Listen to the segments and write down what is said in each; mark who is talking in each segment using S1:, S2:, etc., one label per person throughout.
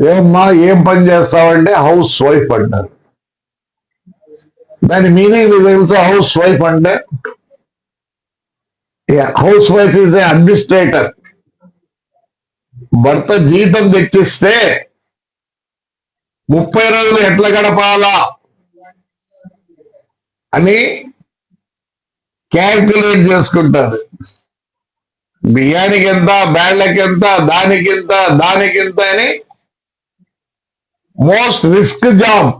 S1: ఏమ్మా ఏం పని చేస్తావంటే హౌస్ వైఫ్ అంటారు. దాని మీనింగ్ మీకు తెలుసా? హౌస్ వైఫ్ అంటే? Housewife is a administrator. భర్త జీతం తెచ్చిస్తే ముప్పై రోజులు ఎట్లా గడపాలా? అని క్యాల్కులేట్ చేసుకుంటారు. బియ్యానికి ఎంత బ్యాళ్ళకి ఎంత దానికి ఎంత దానికి ఎంత అని మోస్ట్ రిస్క్ జాబ్.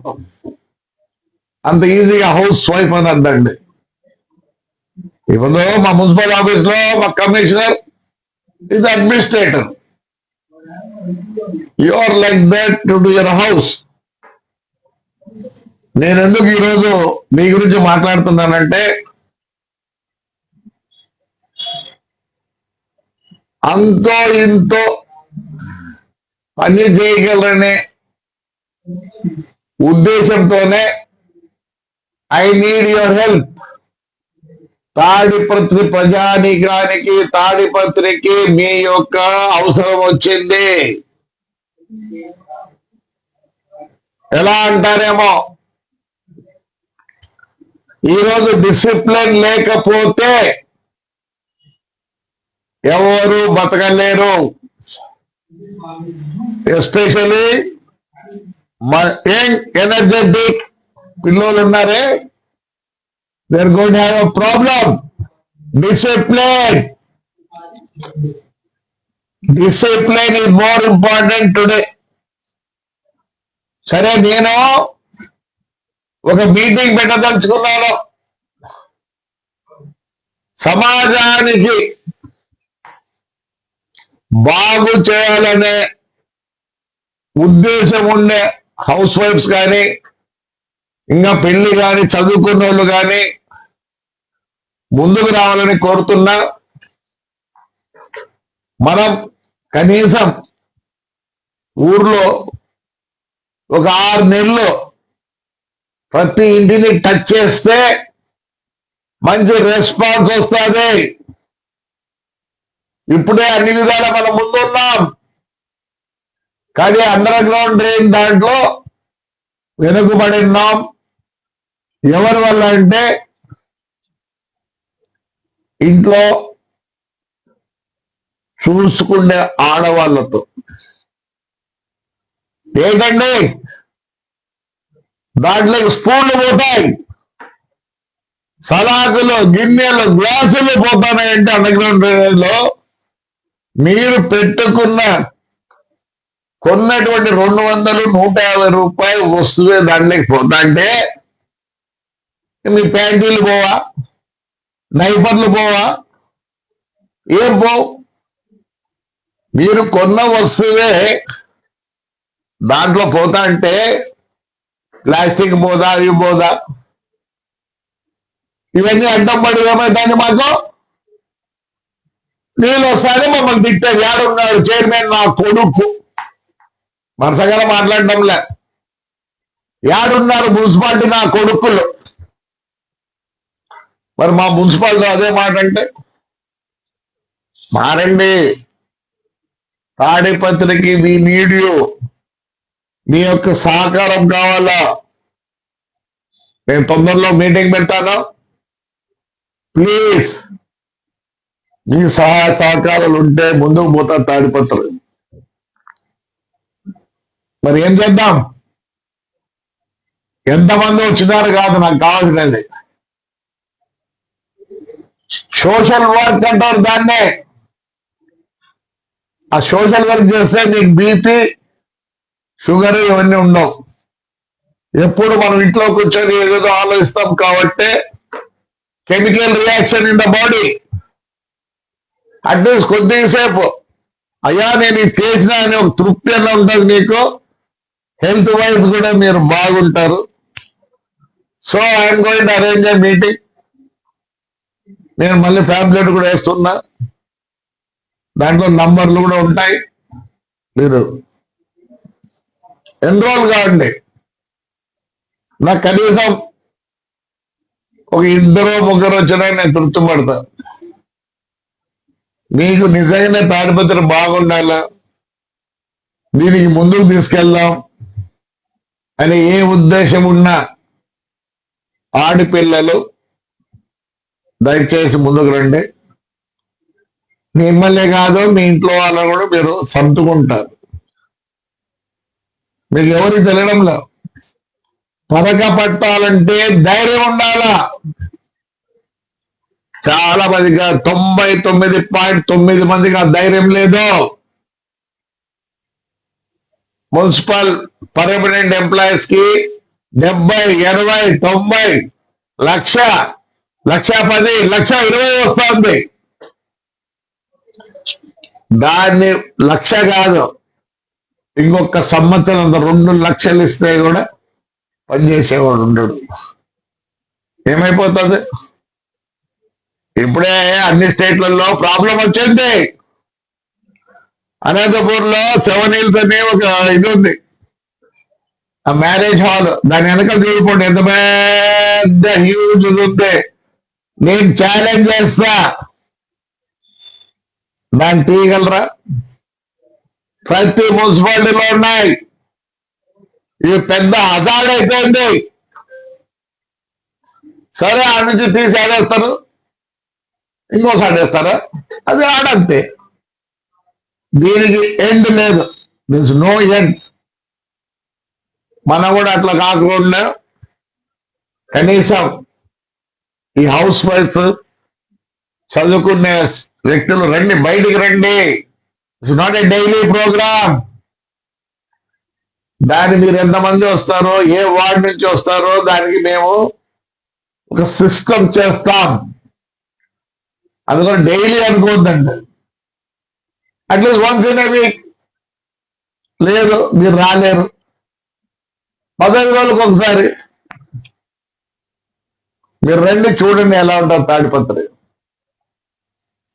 S1: అంత ఈజీగా హౌస్ వైఫ్ అని అద్దండి ఇప్పుడు మా మున్సిపల్ ఆఫీస్లో మా కమిషనర్ ఇది administrator. Your like that to do your house నేను ఎందుకు ఈరోజు మీ గురించి మాట్లాడుతున్నానంటే అంతో ఇంతో పని చేయగలరనే ఉద్దేశంతోనే I need your help Tadipatri ప్రజానీకానికి తాడిపత్రికి మీ యొక్క అవసరం వచ్చింది. ఎలా అంటారేమో? ఈరోజు డిసిప్లిన్ లేకపోతే ఎవరు బతకలేరు. ఎస్పెషలీ ఎనర్జెటిక్ పిల్లలు ఉన్నారే? They're gonna have a problem discipline discipline is more important today సరే నేను ఒక మీటింగ్ పెట్టదలుచుకున్నాను. సమాజానికి బాగు చేయాలనే ఉద్దేశం ఉండే హౌస్ వైఫ్స్ కానీ ఇంకా పెళ్ళి కానీ చదువుకున్న వాళ్ళు కానీ ముందుకు రావాలని కోరుతున్నా మనం కనీసం ఊర్లో ఒక ఆరు నెలలు ప్రతి ఇంటిని టచ్ చేస్తే మంచి రెస్పాన్స్ వస్తుంది. ఇప్పుడే అన్ని విధాలా మనం ముందున్నాం. కానీ అండర్ గ్రౌండ్ డ్రైన్ దాంట్లో వెనుకబడి ఎవరి వల్ల అంటే ఇంట్లో చూసుకునే ఆడవాళ్ళతో. ఏంటండి దాంట్లో స్పూన్లు పోతాయి. సలాకులు గిన్నెలు గ్లాసులు పోతాయంటే అండర్ గ్రౌండ్ డ్రైనేజ్లో మీరు పెట్టుకున్న కొన్నటువంటి రెండు వందలు నూట యాభై రూపాయలు వస్తువే దాంట్లోకి పోతా అంటే మీ ప్యాంటీలు పోవా? నైపర్లు పోవా? ఏం పోవు? మీరు కొన్న వస్తువే దాంట్లో పోతా అంటే ప్లాస్టిక్ పోదా అవి పోదా? ఇవన్నీ అడ్డం పడి ఏమైందండి మాకు? నీళ్ళు వస్తానే మమ్మల్ని తిట్టారు ఏడున్నాడు చైర్మన్ నా కొడుకు. వరుసగా మాట్లాడడంలే. యాడున్నారు మున్సిపాలిటీ నా కొడుకులు. మరి మా మున్సిపాలిటీ అదే మాట అంటే? మారండి. తాడిపత్రికి మీ మీడియో మీ యొక్క సహకారం కావాలా? నేను తొందరలో మీటింగ్ పెడతాను? ప్లీజ్. మీ సహాయ సహకారాలు ఉంటే ముందుకు పోతా తాడిపత్రులు మరి ఏం చేద్దాం? ఎంతమంది వచ్చినారు కాదు నాకు కావాల్సినది. సోషల్ వర్క్ అంటారు దాన్నే. ఆ సోషల్ వర్క్ చేస్తే నీకు బీపీ షుగర్ ఇవన్నీ ఉండవు. ఎప్పుడు మనం ఇంట్లో కూర్చొని ఏదేదో ఆలోచిస్తాం కాబట్టి chemical reaction in the body. At least కొద్దిసేపు. అయ్యా నేను ఇది చేసిన అని ఒక తృప్తి అన్న ఉంటుంది నీకు? హెల్త్ వైజ్ కూడా మీరు బాగుంటారు. So I'm going arrange a meeting నేను మళ్ళీ ఫ్యాబ్లెట్ కూడా వేస్తున్నా. దాంట్లో నంబర్లు కూడా ఉంటాయి. మీరు ఎన్రోల్ కావండి నాకు కనీసం ఒక ఇద్దరు ముగ్గురు వచ్చినా నేను తృప్తి పడతా మీకు నిజంగానే తాడిపత్రి బాగుండాలా? దీనికి ముందుకు తీసుకెళ్దాం. అని ఏ ఉద్దేశం ఉన్నా ఆడపిల్లలు దయచేసి ముందుకు రండి. మిమ్మల్ని కాదు మీ ఇంట్లో వాళ్ళని కూడా మీరు సర్దుకుంటారు. మీకు ఎవరికి తెలియడంలో పథక పట్టాలంటే ధైర్యం ఉండాలా? చాలా మందిగా తొంభై తొమ్మిది పాయింట్ తొమ్మిది మందికి ఆ ధైర్యం లేదు. మున్సిపల్ పర్మనెంట్ ఎంప్లాయీస్కి డెబ్బై ఎనభై తొంభై లక్ష లక్ష పది లక్ష ఇరవై వస్తుంది. దాన్ని లక్ష కాదు ఇంకొక సంవత్సరం రెండు లక్షలు ఇస్తే కూడా పనిచేసేవాడు ఉండడు. ఏమైపోతుంది? ఇప్పుడే అన్ని స్టేట్లలో ప్రాబ్లం వచ్చింది. అనంతపూర్లో సెవెన్ హిల్స్ అనే ఒక ఇది ఉంది. ఆ మ్యారేజ్ హాల్ దాని వెనకాల చూడుకోండి ఎంత పెద్ద హ్యూజ్ ఉంది. నేను ఛాలెంజ్ చేస్తా. దాన్ని తీయగలరా? ప్రతి మున్సిపాలిటీలో ఉన్నాయి. ఇది పెద్ద హజార్డ్ అయిపోయింది సరే ఆ నుంచి తీసి ఆడేస్తారు. ఇంకోసారి ఆడేస్తారా? అది ఆడంతే. దీనికి ఎండ్ లేదు. దిస్ నో ఎండ్ మనం కూడా అట్లా కాకుండా కనీసం ఈ హౌస్ వైఫ్ చదువుకునే వ్యక్తులు రండి బయటికి రండి. It's not a daily programme దాని మీరు ఎంతమంది వస్తారో ఏ వార్డ్ నుంచి వస్తారో దానికి మేము ఒక సిస్టమ్ చేస్తాం. అందుకని daily అనుకోవద్దండి at least once in week లేదు మీరు రాలేరు. పదహైదు రోజులకు ఒకసారి. మీరు రండి చూడండి ఎలా ఉంటారు తాడిపత్రి.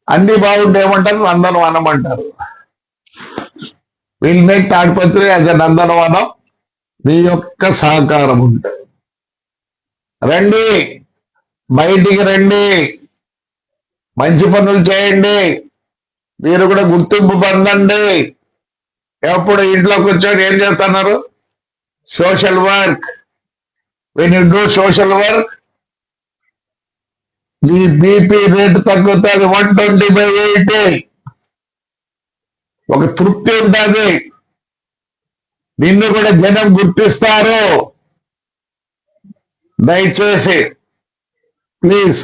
S1: అన్ని బాగుంటే ఏమంటారు? నందనవనం అంటారు. Will make Tadipatri as a నందనవనం. మీ యొక్క సహకారం ఉంటుంది రండి బయటికి రండి. మంచి పనులు చేయండి. మీరు కూడా గుర్తింపు పొందండి. ఎప్పుడు ఇంట్లో కూర్చొని ఏం చేస్తున్నారు? Social work when you do social work me BP rate తగ్గుతుంది. వన్ ట్వంటీ బై ఎయిటీ ఒక తృప్తి ఉంటుంది. నిన్ను కూడా జనం గుర్తిస్తారు. దయచేసి ప్లీజ్